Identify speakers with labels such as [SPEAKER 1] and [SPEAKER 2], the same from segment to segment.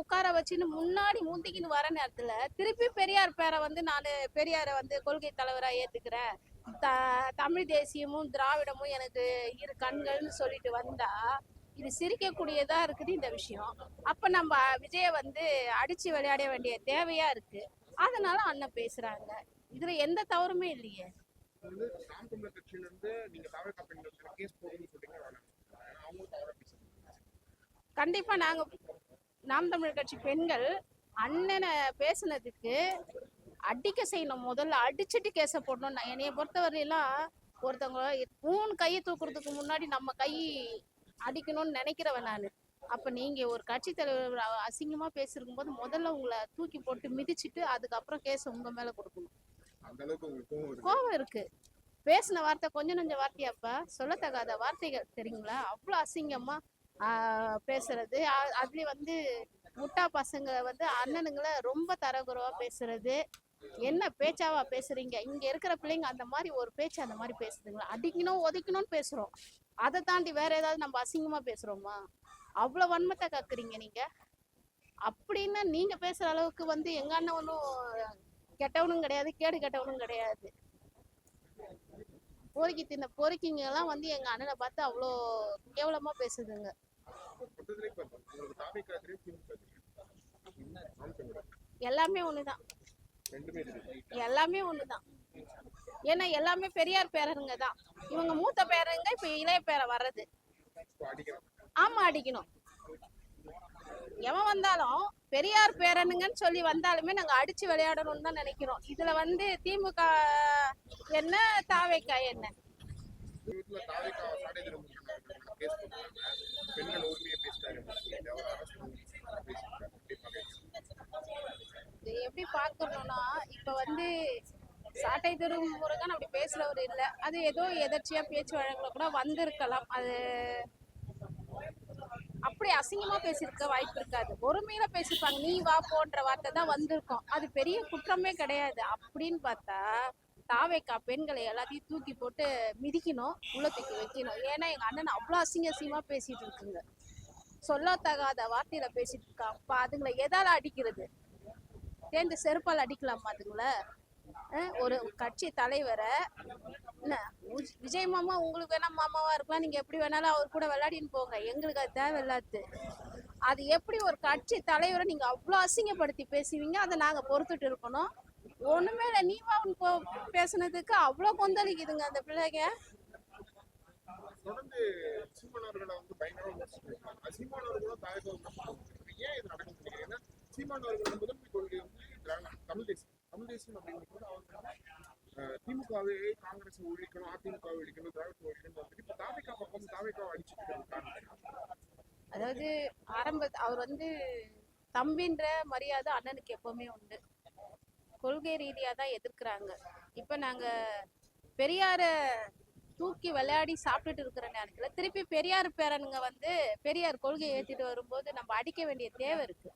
[SPEAKER 1] உட்கார வச்சுன்னு முன்னாடி முந்திக்கின்னு வர நேரத்துல திருப்பி பெரியார் பேரை வந்து நான் பெரியாரை வந்து கொள்கை தலைவரா ஏத்துக்கிறேன். த தமிழ் தேசியமும் திராவிடமும் எனக்கு இரு கண்கள்னு சொல்லிட்டு வந்தா இது சிரிக்கக்கூடியதா இருக்குது இந்த விஷயம். அப்ப நம்ம விஜய வந்து அடிச்சு விளையாட வேண்டிய தேவையா இருக்கு. அதனால அண்ணன் பேசுறாங்க. இதுல எந்த தவறுமே இல்லையே. கண்டிப்பா நாங்க நாம் தமிழர் கட்சி பெண்கள் அண்ணனை பேசுனதுக்கு அடிக்க செய்யணும். முதல்ல அடிச்சுட்டு கேஸ போடணும் நான் என்னைய பொறுத்தவரையெல்லாம் ஒருத்தவங்க மூணு கையை தூக்குறதுக்கு முன்னாடி நம்ம கை அடிக்கணும்னு நினைக்கிறவன் நான். அப்ப நீங்க ஒரு கட்சி தலைவர் அ- அசிங்கமா பேசிருக்கும் போது முதல்ல உங்களை தூக்கி போட்டு மிதிச்சிட்டு அதுக்கப்புறம் கேஸ உங்க மேல கொடுக்கணும்.
[SPEAKER 2] கோவம்
[SPEAKER 1] கோவம் இருக்கு. பேசின வார்த்தை கொஞ்சம் நஞ்ச வார்த்தையாப்பா? சொல்லத்தகாத வார்த்தைகள். தெரியுங்களா? அவ்வளோ அசிங்கமா ஆஹ், பேசுறது. அ- அதுலயும் வந்து முட்டா பசங்க வந்து அண்ணனுங்களை ரொம்ப தரகுறவா பேசுறது. என்ன பேச்சாவா பேசுறீங்க? இங்க இருக்கிற பிள்ளைங்க அந்த மாதிரி ஒரு பேச்சு அந்த மாதிரி பேசுதுங்களா? அடிக்கணும் ஒதைக்கணும்னு பேசுறோம். அதை தாண்டி வேற ஏதாவது நம்ம அசிங்கமா பேசுறோமா? அவ்வளவு வன்மத்தை கக்குறீங்க நீங்க. அப்படின்னு நீங்க பேசுற அளவுக்கு வந்து எங்க அண்ணன் ஒன்றும் கெட்டவனும் கிடையாது கேடு கெட்டவனும் கிடையாது. பொறுக்கி தின்ன பொறுக்கிங்க எல்லாம் வந்து எங்க அண்ணனை பார்த்து அவ்வளோ கேவலமா பேசுதுங்க. எல்லாமே ஒண்ணுதான். எல்லாமே ஒண்ணுதான். ஏன்னா எல்லாமே பெரியார் பேரனுங்க தான். இவங்க மூத்த பேரனுங்க இப்ப இளைய பேர வர்றது. ஆமா அடிக்கணும். எவன் வந்தாலும் பெரியார் பேரனுங்கன்னு சொல்லி வந்தாலுமே நாங்க அடிச்சு விளையாடணும்னு தான் நினைக்கிறோம். இதுல வந்து திமுக என்ன தாவைக்காய் என்ன?
[SPEAKER 2] பெண்கள் உரிமையை பேசிட்டாரு எப்படி
[SPEAKER 1] இது எப்படி பார்க்கணும்னா இப்ப வந்து சாட்டை திரும்ப முருகன் அப்படி பேசுறவர் இல்ல. அது ஏதோ எதர்ச்சியா பேச்சு வழக்குல கூட வந்திருக்கலாம். அது அப்படி அசிங்கமா பேசியிருக்க வாய்ப்பு இருக்காது. பொறுமையில பேசியிருப்பாங்க நீ வா போன்ற வார்த்தை தான் வந்திருக்கும். அது பெரிய குற்றமே கிடையாது. அப்படின்னு பார்த்தா தாவேக்கா பெண்களை எல்லாத்தையும் தூக்கி போட்டு மிதிக்கணும் உள்ள தூக்கி வைக்கணும். ஏன்னா எங்கள் அண்ணன் அவ்வளோ அசிங்க அசிங்கமா பேசிட்டு இருக்குங்க. சொல்லத்தகாத வார்த்தையில பேசிட்டு இருக்கா. இப்போ அதுங்களை எதால் அடிக்கிறது? சேர்ந்து செருப்பால் அடிக்கலாமா அதுங்கள? ஒரு கட்சி தலைவரை என்ன உஜ்- விஜய் மாமா உங்களுக்கு வேணா மாமாவா இருக்கலாம். நீங்க எப்படி வேணாலும் அவர் கூட விளையாடின்னு போங்க. எங்களுக்கு அது தேவையில்லாது அது எப்படி ஒரு கட்சி தலைவரை நீங்க அவ்வளோ அசிங்கப்படுத்தி பேசுவீங்க? அதை நாங்க பொறுத்துட்டு இருக்கணும். ஒண்ணுமே இல்லை. நீ வா உன் போ பேசுனதுக்கு அவ்வளோ கொந்தளிக்குதுங்க அந்த பிள்ளைங்க.
[SPEAKER 2] திமுகவை காங்கிரஸ் ஒழிக்கணும் அதிமுக ஒழிக்கணும் திராவிட ஒழிக்கணும் இப்ப தாவேக்கா பக்கம் அடிச்சுட்டு?
[SPEAKER 1] அதாவது ஆரம்ப அவர் வந்து தம்பின்ற மரியாதை அண்ணனுக்கு எப்பவுமே உண்டு. கொள்கை ரீதியா தான் எதிர்க்கிறாங்க. இப்ப நாங்க பெரியார தூக்கி விளையாடி சாப்பிட்டுட்டு இருக்கிற நேரத்துல திருப்பி பெரியார் பேரனுங்க வந்து பெரியார் கொள்கையை ஏத்திட்டு வரும்போது நம்ம அடிக்க வேண்டிய தேவை இருக்கு.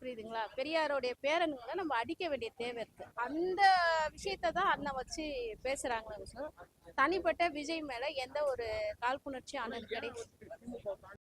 [SPEAKER 1] புரியுதுங்களா? பெரியாரோடைய பேரனுங்களை நம்ம அடிக்க வேண்டிய தேவை இருக்கு. அந்த விஷயத்தை தான் அண்ணன் வச்சு பேசுறாங்க. தனிப்பட்ட விஜய் மேல எந்த ஒரு காழ்ப்புணர்ச்சியும் அண்ணனுக்கு கிடையாது.